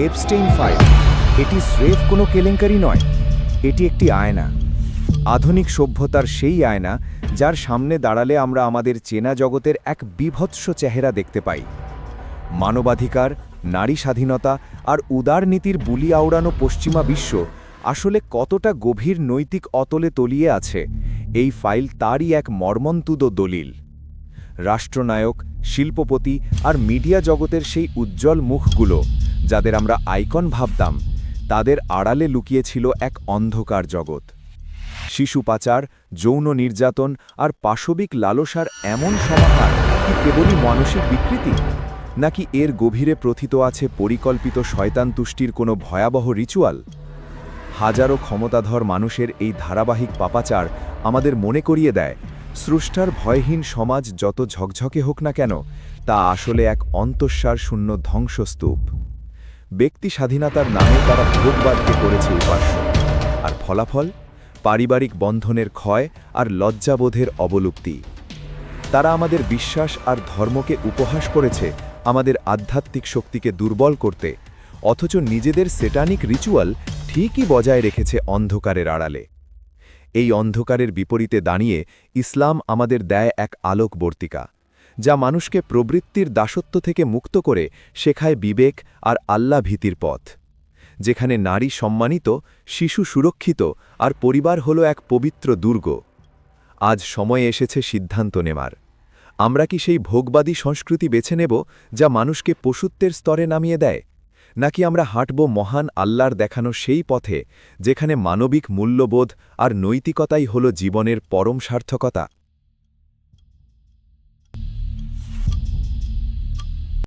Epstein file এটি স্রেফ কোনো কেলেঙ্কারি নয়। এটি একটি আয়না। আধুনিক সভ্যতার সেই আয়না যার সামনে দাঁড়ালে আমরা আমাদের চেনা জগতের এক বিভৎস চেহারা দেখতে পাই। মানবাধিকার, নারী স্বাধীনতা আর উদারনীতির বুলি আওড়ানো পশ্চিমা বিশ্ব আসলে কতটা গভীর নৈতিক অতলে তলিয়ে আছে, এই ফাইল তারই এক মর্মন্তুদ দলিল। রাষ্ট্রনায়ক, শিল্পপতি আর মিডিয়া জগতের সেই উজ্জ্বল মুখগুলো যাদের আমরা আইকন ভাবতাম, তাদের আড়ালে লুকিয়েছিল এক অন্ধকার জগৎ। শিশু পাচার, যৌন নির্যাতন আর পাশবিক লালসার এমন সমাহার কি কেবলই মানসিক বিকৃতি? নাকি এর গভীরে প্রথিত আছে পরিকল্পিত শয়তান তুষ্টির কোনো ভয়াবহ রিচুয়াল? হাজারো ক্ষমতাধর মানুষের এই ধারাবাহিক পাপাচার আমাদের মনে করিয়ে দেয়, স্রষ্টার ভয়হীন সমাজ যত ঝকঝকে হোক না কেন, তা আসলে এক অন্তঃসার শূন্য ধ্বংসস্তূপ। ব্যক্তি স্বাধীনতার নামে তারা ভোগবাদকে করেছে উপাস্য। আর ফলাফল? পারিবারিক বন্ধনের ক্ষয় আর লজ্জাবোধের অবলুপ্তি। তারা আমাদের বিশ্বাস আর ধর্মকে উপহাস করেছে, আমাদের আধ্যাত্মিক শক্তিকে দুর্বল করতে, অথচ নিজেদের সেটানিক রিচুয়াল ঠিকই বজায় রেখেছে অন্ধকারের আড়ালে। এই অন্ধকারের বিপরীতে দাঁড়িয়ে ইসলাম আমাদের দেয় এক আলোকবর্তিকা। যা মানুষকে প্রবৃত্তির দাসত্ব থেকে মুক্ত করে শেখায় বিবেক আর আল্লাহ ভীতির পথ। যেখানে নারী সম্মানিত, শিশু সুরক্ষিত আর পরিবার হল এক পবিত্র দুর্গ। আজ সময় এসেছে সিদ্ধান্ত নেবার আমরা কি সেই ভোগবাদী সংস্কৃতি বেছে নেব যা মানুষকে পশুত্বের স্তরে নামিয়ে দেয়? নাকি আমরা হাঁটব মহান আল্লাহর দেখানো সেই পথে, যেখানে মানবিক মূল্যবোধ আর নৈতিকতাই হল জীবনের পরম সার্থকতা?